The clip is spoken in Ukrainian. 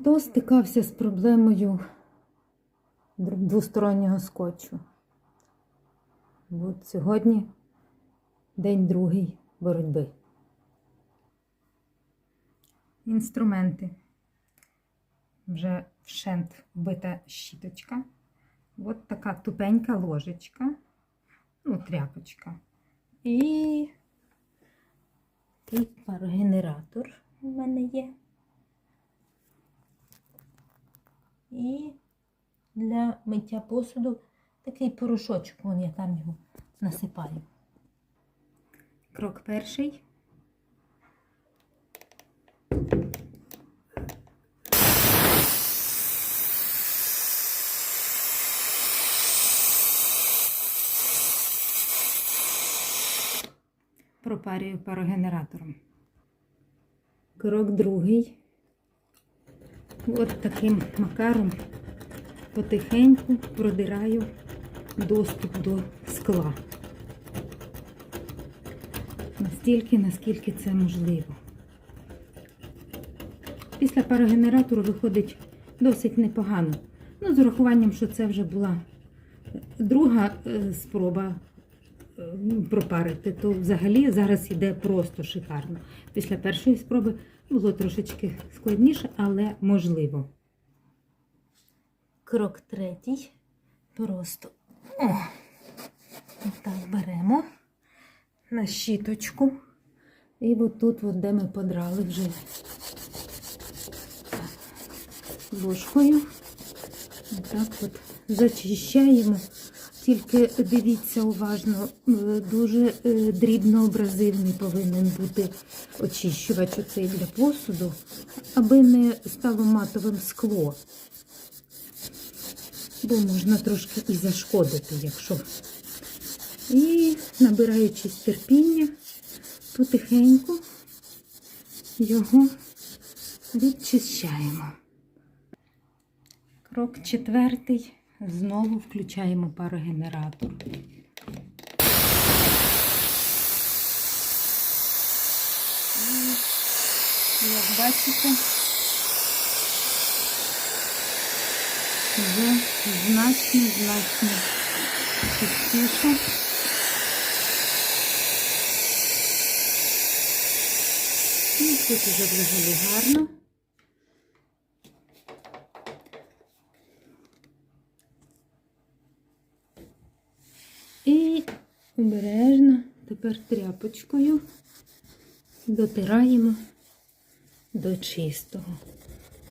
Хто стикався з проблемою двостороннього скотчу? От сьогодні день другий боротьби. Інструменти. Вже вшент вбита щіточка. От така тупенька ложечка, ну, тряпочка. І такий парогенератор у мене є. І для миття посуду такий порошочок, вон я там його насипаю. Крок перший. Пропарюю парогенератором. Крок другий. От таким макаром потихеньку продираю доступ до скла. Настільки, наскільки це можливо. Після парогенератору виходить досить непогано. Ну, з урахуванням, що це вже була друга е, спроба пропарити, то взагалі зараз іде просто шикарно. Після першої спроби було трошечки складніше, але можливо. Крок третій. Просто о, так беремо на щіточку. І отут, от, де ми подрали вже ложкою. Так от зачищаємо. Тільки дивіться уважно, е, дуже е, дрібнообразивний повинен бути очищувач оцей для посуду, аби не стало матовим скло. Бо можна трошки і зашкодити, якщо. І набираючись терпіння, потихеньку його відчищаємо. Крок четвертий. Знову включаємо парогенератор. І, як бачите, вже значно, значно чистіше. І тут вже взагалі гарно. І обережно тепер тряпочкою дотираємо до чистого.